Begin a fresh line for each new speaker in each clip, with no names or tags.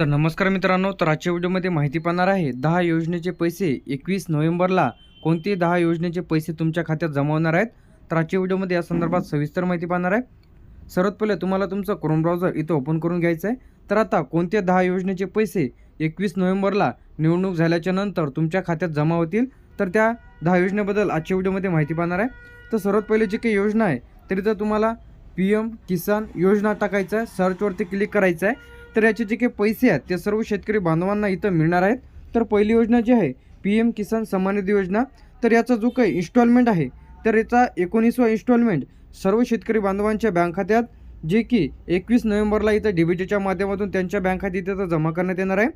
तर नमस्कार मित्रांनो तर आजच्या व्हिडिओमध्ये माहिती पाहणार आहे दहा योजनेचे पैसे एकवीस नोव्हेंबरला कोणते दहा योजनेचे पैसे तुमच्या खात्यात जमा होणार आहेत? तर आजच्या व्हिडिओमध्ये या संदर्भात सविस्तर माहिती पाहणार आहे. सर्वात पहिले तुम्हाला तुमचं क्रोम ब्राउझर इथं ओपन करून घ्यायचं आहे. तर आता कोणत्या दहा योजनेचे पैसे एकवीस नोव्हेंबरला निवडणूक झाल्याच्यानंतर तुमच्या खात्यात जमा होतील? तर त्या दहा योजनेबद्दल आजच्या व्हिडिओमध्ये माहिती पाहणार आहे. तर सर्वात पहिले जी काही योजना आहे तरी तर तुम्हाला पी एम किसान योजना टाकायचं आहे. सर्चवरती क्लिक करायचं आहे. तर याचे जे काही पैसे आहेत ते सर्व शेतकरी बांधवांना इथं मिळणार आहेत. तर पहिली योजना जी आहे पी एम किसान सन्मान निधी योजना तर याचा जो काही इन्स्टॉलमेंट आहे तर याचा एकोणीसवा इन्स्टॉलमेंट सर्व शेतकरी बांधवांच्या बँक खात्यात जे की एकवीस नोव्हेंबरला इथं डी बी टीच्या माध्यमातून त्यांच्या बँक खात्यात इथं जमा करण्यात येणार आहे.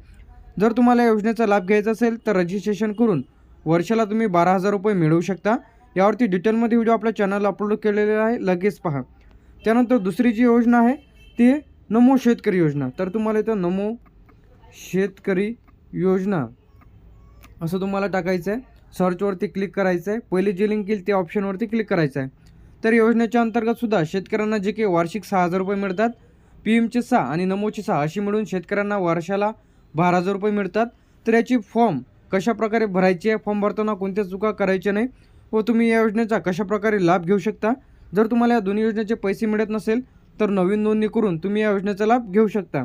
जर तुम्हाला या योजनेचा लाभ घ्यायचा असेल तर रजिस्ट्रेशन करून वर्षाला तुम्ही बारा हजार रुपये मिळवू शकता. यावरती डिटेलमध्ये व्हिडिओ आपल्या चॅनलला अपलोड केलेला आहे लगेच पहा. त्यानंतर दुसरी जी योजना आहे ती नमो शेतकरी योजना. तर तुम्हाला इथं नमो शेतकरी योजना असं तुम्हाला टाकायचं आहे सर्चवरती क्लिक करायचं आहे पहिले जे लिंक येईल त्या ऑप्शनवरती क्लिक करायचं आहे तर योजनेच्या अंतर्गतसुद्धा शेतकऱ्यांना जे काही वार्षिक सहा हजार रुपये मिळतात पी एमचे सहा आणि नमोचे सहा अशी मिळून शेतकऱ्यांना वर्षाला बारा हजार रुपये मिळतात. तर याची फॉर्म कशाप्रकारे भरायची आहे? फॉर्म भरताना कोणत्या चुका करायच्या नाही? व तुम्ही या योजनेचा कशाप्रकारे लाभ घेऊ शकता? जर तुम्हाला या दोन्ही योजनेचे पैसे मिळत नसेल तर नवीन नोंदणी करून तुम्ही या योजनेचा लाभ घेऊ शकता.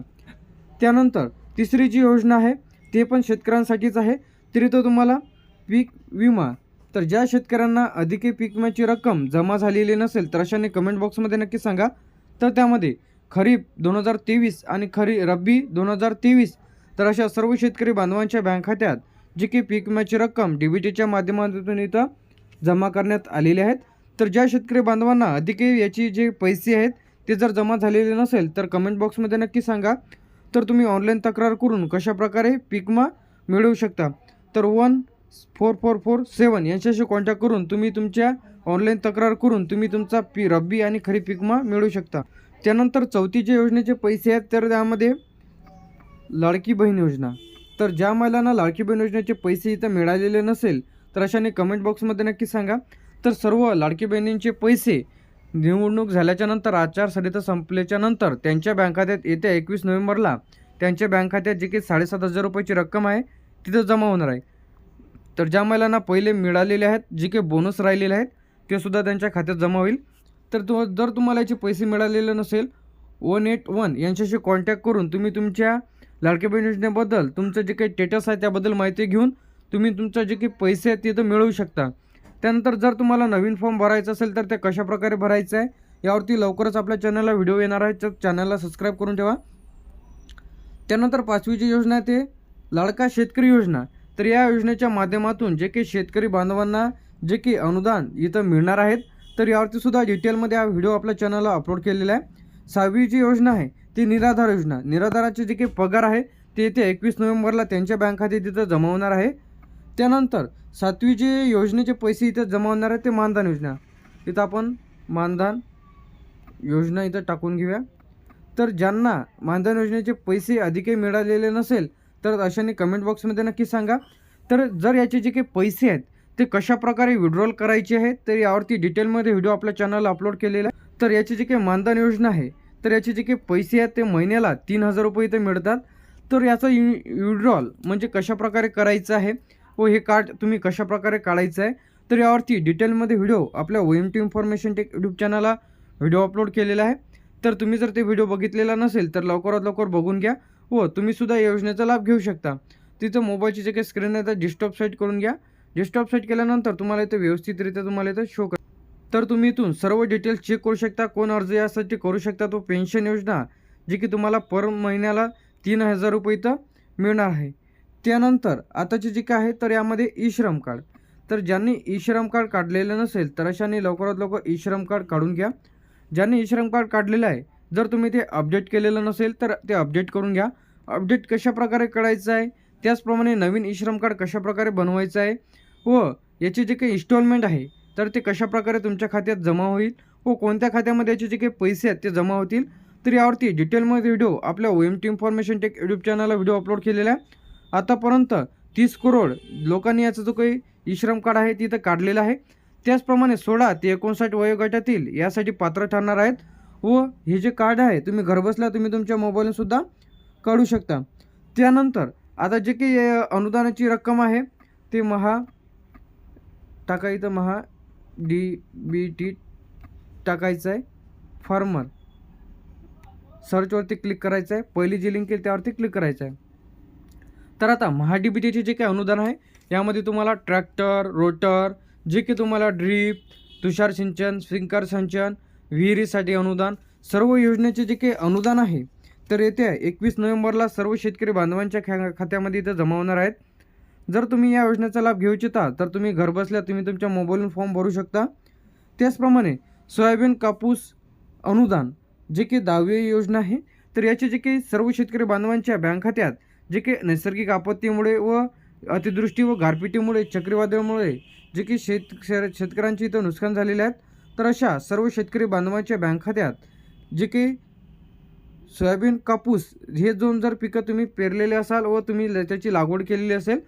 त्यानंतर तिसरी जी योजना आहे ते पण शेतकऱ्यांसाठीच आहे. तरी तो तुम्हाला पीक विमा. तर ज्या शेतकऱ्यांना अधिक पीक विम्याची रक्कम जमा झालेली नसेल तर अशाने कमेंट बॉक्समध्ये नक्की सांगा. तर त्यामध्ये खरीप दोन हजार तेवीस आणि खरी रब्बी दोन हजार तेवीस तर अशा सर्व शेतकरी बांधवांच्या बँक खात्यात जी की पीक विम्याची रक्कम डी बी टीच्या माध्यमातून इथं जमा करण्यात आलेली आहेत. तर ज्या शेतकरी बांधवांना अधिक याची जे पैसे आहेत ते जर जमा झालेले नसेल तर कमेंट बॉक्समध्ये नक्की सांगा. तर तुम्ही ऑनलाईन तक्रार करून कशाप्रकारे पिकमा मिळवू शकता? तर one four four four seven यांच्याशी कॉन्टॅक्ट करून तुम्ही तुमच्या ऑनलाईन तक्रार करून तुम्ही तुमचा पी रब्बी आणि खरीप पिकमा मिळवू शकता. त्यानंतर चौथी जे योजनेचे पैसे आहेत तर त्यामध्ये लाडकी बहीण योजना. तर ज्या महिलांना लाडकी बहीण योजनेचे पैसे इथं मिळालेले नसेल तर अशाने कमेंट बॉक्समध्ये नक्की सांगा. तर सर्व लाडकी बहिणींचे पैसे निवडणूक झाल्याच्यानंतर आचारसंहिता संपल्याच्या नंतर त्यांच्या बँक खात्यात येत्या एकवीस नोव्हेंबरला त्यांच्या बँक खात्यात जे काही साडेसात हजार रुपयाची रक्कम आहे तिथं जमा होणार आहे. तर ज्या महिलांना पहिले मिळालेले आहेत जे काही बोनस राहिलेले आहेत ते सुद्धा त्यांच्या खात्यात जमा होईल. तर तु जर तुम्हाला याचे पैसे मिळालेले नसेल वन एट वन यांच्याशी कॉन्टॅक्ट करून तुम्ही तुमच्या लाडक्या बहीण योजनेबद्दल तुमचं जे काही स्टेटस आहे त्याबद्दल माहिती घेऊन तुम्ही तुमचं जे काही पैसे आहेत ते तर मिळवू शकता. त्यानंतर जर तुम्हाला नवीन फॉर्म भरायचा असेल तर ते कशाप्रकारे भरायचं आहे यावरती लवकरच आपल्या चॅनलला व्हिडिओ येणार आहे तर चॅनलला सबस्क्राईब करून ठेवा. त्यानंतर पाचवी जी योजना आहे ते लाडका शेतकरी योजना. तर या योजनेच्या माध्यमातून जे काही शेतकरी बांधवांना जे की अनुदान इथं मिळणार आहेत तर यावरतीसुद्धा डिटेलमध्ये हा व्हिडिओ आपल्या चॅनलला अपलोड केलेला आहे. सहावी जी योजना आहे ती निराधार योजना. निराधाराचे जे काही पगार आहे ते येत्या एकवीस नोव्हेंबरला त्यांच्या बँक खात्यात तिथं जमा होणार आहे. त्यानंतर सातवी जे योजनेचे पैसे इथं जमा होणार आहे ते मानधन योजना. इथं आपण मानधन योजना इथं टाकून घेऊया. तर ज्यांना मानधन योजनेचे पैसे अधिकही मिळालेले नसेल तर अशाने कमेंट बॉक्समध्ये नक्की सांगा. तर जर याचे जे काही पैसे आहेत ते कशाप्रकारे विड्रॉल करायचे आहेत तर यावरती डिटेलमध्ये व्हिडिओ आपल्या चॅनलला अपलोड केलेला आहे. तर याची जी काही मानधन योजना आहे तर याचे जे काही पैसे आहेत ते महिन्याला तीन हजार रुपये इथे मिळतात. तर याचा यु विड्रॉल म्हणजे कशाप्रकारे करायचं आहे व हे कार्ड तुम्ही कशाप्रकारे काढायचं आहे तर यावरती डिटेलमध्ये व्हिडिओ आपल्या O M T information tech YouTube चॅनलला व्हिडिओ अपलोड केलेला आहे. तर तुम्ही जर ते व्हिडिओ बघितलेला नसेल तर लवकरात लवकर बघून घ्या. व तुम्हीसुद्धा या योजनेचा लाभ घेऊ शकता. तिथं मोबाईलची जे काही स्क्रीन आहे तर डिस्टॉप सेट करून घ्या. डिस्टॉप सेट केल्यानंतर तुम्हाला इथं व्यवस्थितरित्या तुम्हाला इथं शो कर तर तुम्ही इथून सर्व डिटेल्स चेक करू शकता कोण अर्ज यासाठी करू शकता तो पेन्शन योजना जी की तुम्हाला पर महिन्याला तीन हजार रुपये इथं मिळणार आहे. त्यानंतर आताचे जे काय आहे तर यामध्ये ई श्रम कार्ड. तर ज्यांनी ई श्रम कार्ड काढलेलं नसेल तर अशाने लवकरात लवकर ई श्रम कार्ड काढून घ्या. ज्यांनी ई श्रम कार्ड काढलेलं आहे जर तुम्ही ते अपडेट केलेलं नसेल तर ते अपडेट करून घ्या. अपडेट कशाप्रकारे करायचं आहे त्याचप्रमाणे नवीन ई श्रम कार्ड कशाप्रकारे बनवायचं आहे व याचे जे काही इन्स्टॉलमेंट आहे तर ते कशाप्रकारे तुमच्या खात्यात जमा होईल व कोणत्या खात्यामध्ये याचे जे काही पैसे आहेत ते जमा होतील. तर यावरती डिटेलमध्ये व्हिडिओ आपल्या O M T information tech YouTube चॅनलला व्हिडिओ अपलोड केलेला आहे. आतापर्यंत तीस करोड लोकांनी याचा जो काही ई श्रम कार्ड आहे तिथं काढलेलं आहे. त्याचप्रमाणे सोळा ते एकोणसाठ वयोगटातील यासाठी पात्र ठरणार आहेत व हे जे कार्ड आहे तुम्ही घरबसल्या तुम्ही तुमच्या मोबाईलसुद्धा काढू शकता. त्यानंतर आता जे काही अनुदानाची रक्कम आहे ते महा टाका इथं महा डी बी टी टाकायचं आहे. फार्मर. सर्चवरती क्लिक करायचं आहे. पहिली जी लिंक येईल त्यावरती क्लिक करायचं आहे. तर आता महा डी टीचे जे काही अनुदान आहे यामध्ये तुम्हाला ट्रॅक्टर रोटर जे की तुम्हाला ड्रीप तुषार सिंचन स्प्रिंकर सिंचन विहिरीसाठी अनुदान सर्व योजनेचे जे काही अनुदान आहे तर येत्या एकवीस नोव्हेंबरला सर्व शेतकरी बांधवांच्या ख्या खात्यामध्ये इथं जमा होणार आहेत. जर तुम्ही या योजनेचा लाभ घेऊ इच्छिता तर तुम्ही घरबसल्या तुम्ही तुमच्या मोबाईलवरून फॉर्म भरू शकता. त्याचप्रमाणे सोयाबीन कापूस अनुदान जे की दहावी योजना आहे तर याचे जे काही सर्व शेतकरी बांधवांच्या बँक खात्यात जे काही नैसर्गिक आपत्तीमुळे व अतिदृष्टी व गारपिटीमुळे चक्रीवादळामुळे जे की शेत शेतकऱ्यांचे इथं नुकसान झालेले आहेत. तर अशा सर्व शेतकरी बांधवांच्या बँक खात्यात जे की सोयाबीन कापूस हे दोन जर पिकं तुम्ही पेरलेले असाल व तुम्ही त्याची लागवड केलेली असेल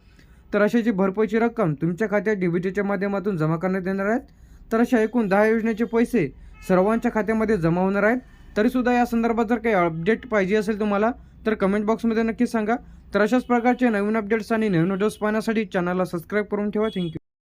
तर अशाची भरपाईची रक्कम तुमच्या खात्यात डीबीटीच्या माध्यमातून जमा करण्यात येणार आहेत. तर अशा एकूण दहा योजनेचे पैसे सर्वांच्या खात्यामध्ये जमा होणार आहेत. तरीसुद्धा या संदर्भात जर काही अपडेट पाहिजे असेल तुम्हाला तर कमेंट बॉक्समध्ये नक्की सांगा. तर अशाच प्रकारचे नवीन अपडेट्स आणि नवीन व्हिडिओज पाहण्यासाठी चॅनलला सबस्क्राईब करून ठेवा. थँक्यू